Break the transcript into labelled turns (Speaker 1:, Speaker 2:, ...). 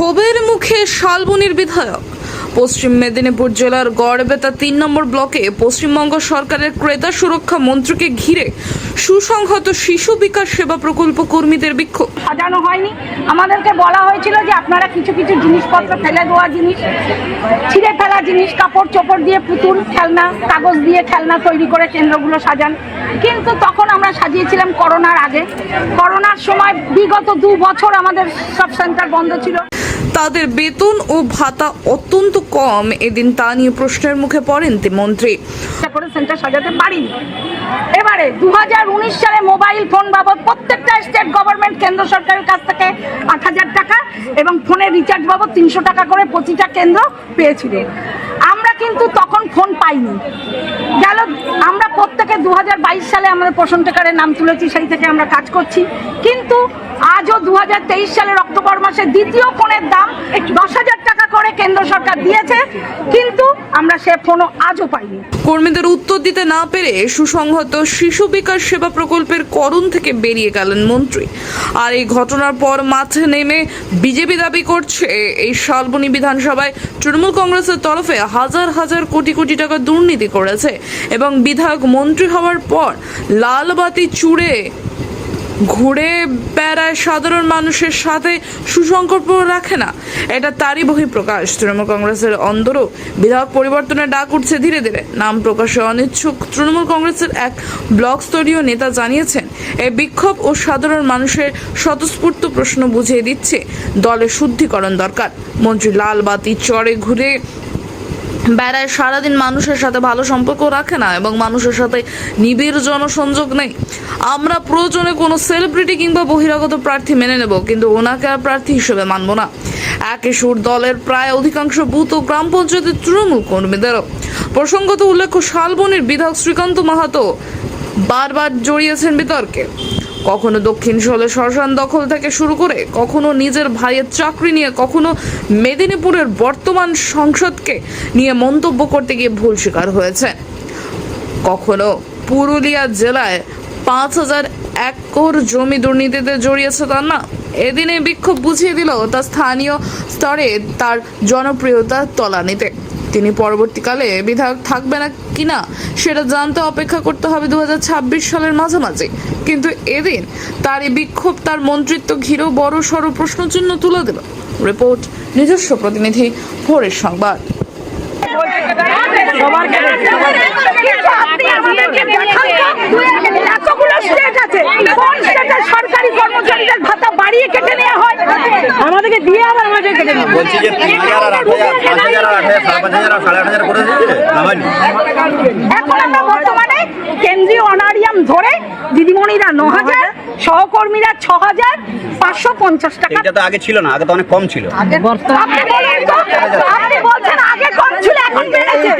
Speaker 1: ক্ষোভের মুখে শালবনির বিধায়ক। পশ্চিম মেদিনীপুর জেলার গড়বেতা তিন নম্বর ব্লকে পশ্চিমবঙ্গ সরকারের ক্রেতা সুরক্ষা মন্ত্রীকে ঘিরে সুসংহত শিশু বিকাশ সেবা প্রকল্প কর্মীদের বিক্ষোভ।
Speaker 2: সাজানো হয়নি। আমাদেরকে বলা হয়েছিল যে আপনারা কিছু কিছু জিনিসপত্র ফেলে দেওয়া জিনিস, ছিঁড়ে ফেলা জিনিস, কাপড় চোপড় দিয়ে পুতুল, খেলনা, কাগজ দিয়ে খেলনা তৈরি করে কেন্দ্রগুলো সাজান। কিন্তু তখন আমরা সাজিয়েছিলাম করোনার আগে। করোনার সময় বিগত দু বছর আমাদের সব সেন্টার বন্ধ ছিল।
Speaker 1: তাদের বেতন ও ভাতা অত্যন্ত কম। এদিন তা নিয়ে প্রশ্নের মুখে পড়েন মন্ত্রী।
Speaker 2: করে সেন্টার সাজাতে পারিনি। এবারে দু হাজার উনিশ সালে মোবাইল ফোন বাবদ প্রত্যেকটা স্টেট গভর্নমেন্ট কেন্দ্র সরকারের কাছ থেকে আট হাজার টাকা এবং ফোনের রিচার্জ বাবদ তিনশো টাকা করে প্রতিটা কেন্দ্র পেয়েছিল আমরা কিন্তু তখন ফোন পাইনি। গেল, আমরা প্রত্যেকে দু হাজার বাইশ সালে আমাদের পোষণ নাম তুলেছি, সেই থেকে আমরা কাজ করছি। কিন্তু আজও দুহাজার তেইশ সালের অক্টোবর মাসে দ্বিতীয় ফোনের দাম দশ হাজার টাকা করে কেন্দ্র সরকার দিয়েছে, কিন্তু আমরা সে ফোনও আজও পাইনি।
Speaker 1: কর্মীদের উত্তর দিতে না পেরে সুসংহত শিশু বিকাশ সেবা প্রকল্পের করণ থেকে বেরিয়ে গেলেন মন্ত্রী। আর এই ঘটনার পর মাঠে নেমে বিজেপি দাবি করছে, এই শালবনী বিধানসভায় তৃণমূল কংগ্রেসের তরফে হাজার হাজার কোটি কোটি টাকা দুর্নীতি করেছে এবং বিধায়ক মন্ত্রী হওয়ার পর লালবাতি চুড়ে ঘুরে বেড়ায় সাধারণ মানুষের সাথে সুসংকল্প রাখে না। এটা তারই বহিঃপ্রকাশ। তৃণমূল কংগ্রেসের অন্দরও বিধায়ক পরিবর্তনের ডাক উঠছে ধীরে ধীরে। নাম প্রকাশে অনিচ্ছুক তৃণমূল কংগ্রেসের এক ব্লক স্তরীয় নেতা জানিয়েছেন এই বিক্ষোভ ও সাধারণ মানুষের স্বতঃস্ফূর্ত প্রশ্ন বুঝিয়ে দিচ্ছে দলের শুদ্ধিকরণ দরকার। মন্ত্রী লাল বাতি চড়ে ঘুরে বেড়ায় সারাদিন মানুষের সাথে ভালো সম্পর্ক রাখে না এবং মানুষের সাথে নিবিড় জনসংযোগ নেই। আমরা প্রয়োজনে কোনো সেলিব্রিটি কিংবা বহিরাগত প্রার্থী মেনে নেব, কিন্তু ওনাকে আর প্রার্থী হিসেবে মানব না। একই সুর দলের প্রায় অধিকাংশ বুথ ও গ্রাম পঞ্চায়েতের তৃণমূল কর্মীদেরও। প্রসঙ্গত উল্লেখ্য শালবনির বিধায়ক শ্রীকান্ত মাহাতো বারবার জড়িয়েছেন বিতর্কে। কখনো দক্ষিণ শহরে শ্মশান দখল থেকে শুরু করে কখনো নিজের ভাইয়ের চাকরি নিয়ে, কখনো মেদিনীপুরের বর্তমান সংসদকে নিয়ে মন্তব্য করতে গিয়ে ভুল শিকার হয়েছে। কখনো পুরুলিয়া জেলায় পাঁচ হাজার একর জমি দুর্নীতিতে জড়িয়েছে তার না এদিনে বিক্ষোভ বুঝিয়ে দিল তা স্থানীয় স্তরে তার জনপ্রিয়তা তলানিতে। তিনি পরবর্তীকালে বিধায়ক থাকবে না কিনা সেটা জানতে অপেক্ষা করতে হবে দু হাজার ছাব্বিশ সালের মাঝামাঝি কিন্তু এদিন তার এই বিক্ষোভ তার মন্ত্রিত্ব ঘিরেও বড় সড় প্রশ্নচিহ্ন তুলে দিল রিপোর্ট নিজস্ব প্রতিনিধি ভোরের সংবাদ
Speaker 2: কিন্তু
Speaker 3: বলছি যে তিন হাজার আর আট হাজার পাঁচ হাজার আর আট হাজার সাড়ে পাঁচ হাজার আর সাড়ে আট হাজার করে
Speaker 2: দিয়েছে? নামাইনি দিদিমণিরা সহকর্মীরা ছ হাজার পাঁচশো পঞ্চাশ টাকা।
Speaker 3: আগে কম ছিল। আপনি বলছেন আগে কম ছিল
Speaker 2: এখন বেড়েছে।